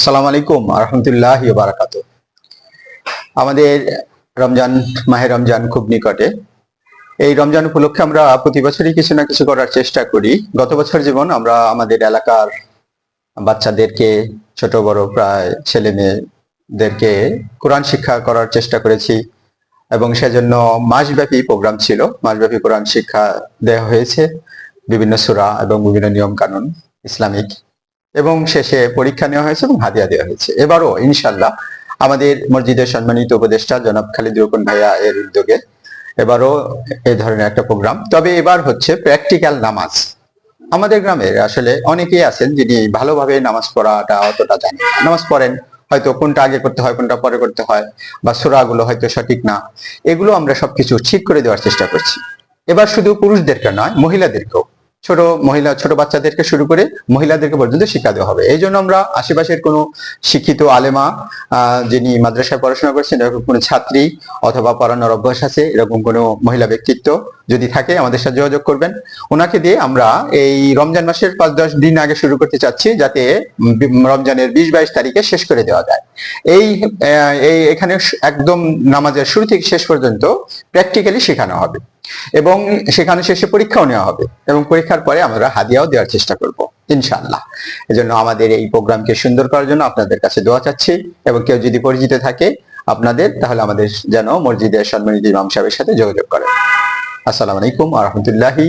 আসসালামু আলাইকুম আরহামতুল্লাহ বারাকাত আমাদের রমজান, মাহে রমজান খুব নিকটে। এই রমজান উপলক্ষে আমরা প্রতি বছরই কিছু না কিছু করার চেষ্টা করি। গত বছর যেমন আমরা আমাদের এলাকার বাচ্চাদেরকে, ছোট, বড়, প্রায় ছেলে মেয়েদেরকে কোরআন শিক্ষা করার চেষ্টা করেছি এবং সেজন্য মাসব্যাপী প্রোগ্রাম ছিল। মাসব্যাপী কোরআন শিক্ষা দেওয়া হয়েছে। বিভিন্ন সূরা এবং বিভিন্ন নিয়ম কানুন ইসলামিক এবং শেষে পরীক্ষা নেওয়া হয়েছে এবং হাদিয়া দেওয়া হয়েছে। এবারও ইনশাল্লাহ আমাদের মসজিদের সম্মানিত উপদেষ্টা জনাব খালিদ রুকন ভাইয়া এর উদ্যোগে এবারও এ ধরনের একটা প্রোগ্রাম। তবে এবার হচ্ছে প্র্যাকটিক্যাল নামাজ। আমাদের গ্রামের আসলে অনেকেই আছেন যিনি ভালোভাবে নামাজ পড়াটা অতটা জানেন। নামাজ পড়েন, হয়তো কোনটা আগে করতে হয়, কোনটা পরে করতে হয়, বা সুরাগুলো হয়তো সঠিক না। এগুলো আমরা সবকিছু ঠিক করে দেওয়ার চেষ্টা করছি। এবার শুধু পুরুষদেরকে নয়, মহিলাদেরকেও। ছোট মহিলা, ছোট বাচ্চাদেরকে শুরু করে মহিলাদেরকে পর্যন্ত শিক্ষা দেওয়া হবে। এই জন্য আমরা আশেপাশের কোনো শিক্ষিত আলেমা যিনি মাদ্রাসায় পড়াশোনা করছেন, এরকম কোনো ছাত্রী অথবা পড়ানোর অভ্যাস আছে, এরকম কোনো মহিলা ব্যক্তিত্ব যদি থাকে, আমাদের সাথে যোগাযোগ করবেন। ওনাকে দিয়ে আমরা এই রমজান মাসের পাঁচ দশ দিন আগে শুরু করতে চাচ্ছি, যাতে রমজানের বিশ বাইশ তারিখে শেষ করে দেওয়া যায়। এই এই এখানে একদম নামাজের শুরু থেকে শেষ পর্যন্ত প্র্যাকটিক্যালি শেখানো হবে। এবং সেখানে শেষে পরীক্ষাও নেওয়া হবে এবং পরীক্ষার পরে আমরা হাদিয়াও দেওয়ার চেষ্টা করব, ইনশাআল্লাহ। এজন্য আমাদের এই প্রোগ্রামকে সুন্দর করার জন্য আপনাদের কাছে দোয়া চাচ্ছি এবং কেউ যদি পরিচিত থাকে আপনাদের, তাহলে আমাদের যেন মসজিদের সম্মানিত ইমাম সাহেবের সাথে যোগাযোগ করেন। আসসালামু আলাইকুম আ রহমতুল্লাহি